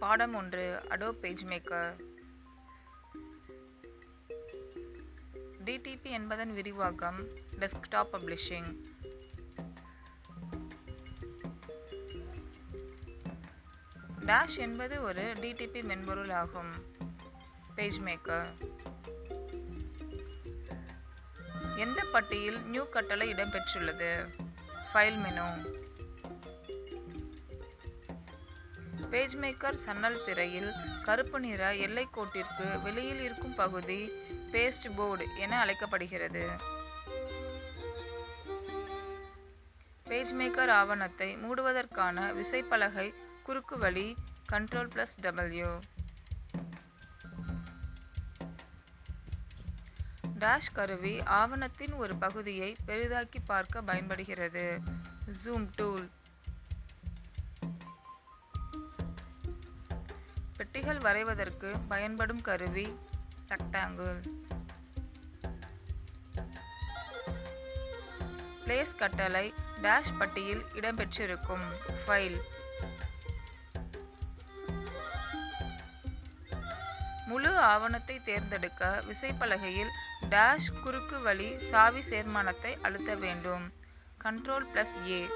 பாடம் ஒன்று அடோ page maker TDP என்பதன் விரிவாக்கம் டெஸ்க்டாப் பப்ளிஷிங் டேஷ் என்பது ஒரு டிடிபி மென்பொருள் ஆகும். பேஜ் மேக்கர் எந்த பட்டியில் நியூ கட்டளை இடம்பெற்றுள்ளது? ஃபைல் மெனு பேஜ் மேக்கர் சன்னல் திரையில் கருப்பு நிற எல்லைக்கோட்டிற்கு வெளியில் இருக்கும் பகுதி பேஸ்ட் போர்டு என அழைக்கப்படுகிறது. பேஜ் மேக்கர் ஆவணத்தை மூடுவதற்கான விசைப்பலகை குறுக்கு வழி கண்ட்ரோல் ப்ளஸ் டபிள்யூ டேஷ் கருவி ஆவணத்தின் ஒரு பகுதியை பெரிதாக்கி பார்க்க பயன்படுகிறது. ஜூம் டூல் பெட்டிகள் வரைவதற்கு பயன்படும் கருவி ரெக்டாங்கிள். பிளேஸ் கட்டளை டேஷ் பட்டியில் இடம்பெற்றிருக்கும் ஃபைல். முழு ஆவணத்தை தேர்ந்தெடுக்க விசைப்பலகையில் டேஷ் குறுக்கு வழி சாவி சேர்மானத்தை அழுத்த வேண்டும். Control plus A.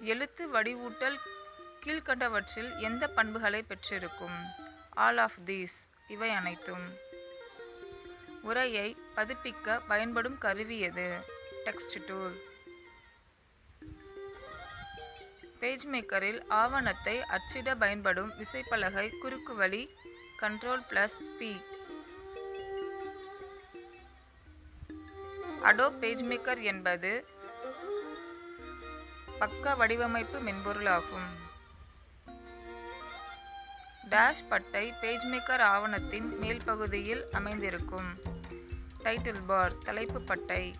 எழுத்து வடிவூட்டல் கீழ்கண்டவற்றில் எந்த பண்புகளை பெற்றிருக்கும்? ஆல் ஆஃப் தீஸ் இவை அனைத்தும். உரையை பதிப்பிக்க பயன்படும் கருவி எது? டெக்ஸ்ட் டூல் பேஜ் மேக்கரில் ஆவணத்தை அச்சிட பயன்படும் விசைப்பலகை குறுக்கு வழி control plus P Adobe PageMaker என்பது பக்க வடிவமைப்பு மென்பொருளாகும். டேஷ் பட்டை பேஜ் மேக்கர் ஆவணத்தின் மேல் பகுதியில் அமைந்திருக்கும். டைட்டில் பார் தலைப்பு பட்டை.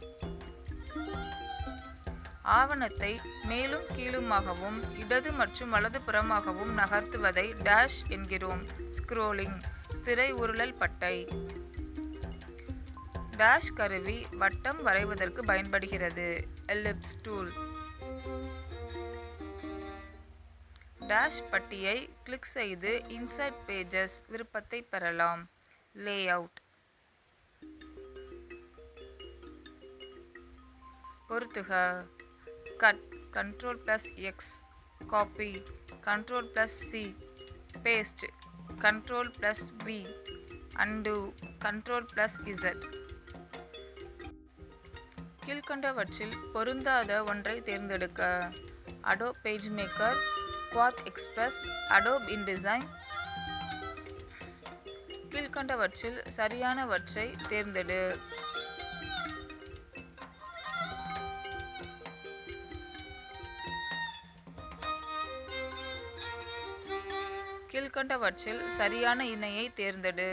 ஆவணத்தை மேலும் கீழுமாகவும் இடது மற்றும் வலது புறமாகவும் நகர்த்துவதை டேஷ் என்கிறோம். ஸ்க்ரோலிங் திரை உருளல் பட்டை. டேஷ் கருவி வட்டம் வரைவதற்கு பயன்படுகிறது. Ellipse tool. டேஷ் பட்டியை கிளிக் செய்து இன்சர்ட் பேஜஸ் விருப்பத்தை பெறலாம். லேஅவுட் பொறுத்துக cut control plus X copy control plus C paste control plus P and control plus Z கீழ்கண்டவற்றில் பொருந்தாத ஒன்றை தேர்ந்தெடுக்க. அடோ பேஜ் மேக்கர் குவாத் எக்ஸ்பிரஸ் அடோப் இன்டிசைன் கீழ்கண்டவற்றில் சரியானவற்றை தேர்ந்தெடு. கீழ்கண்டவற்றில் சரியான இணையை தேர்ந்தெடு.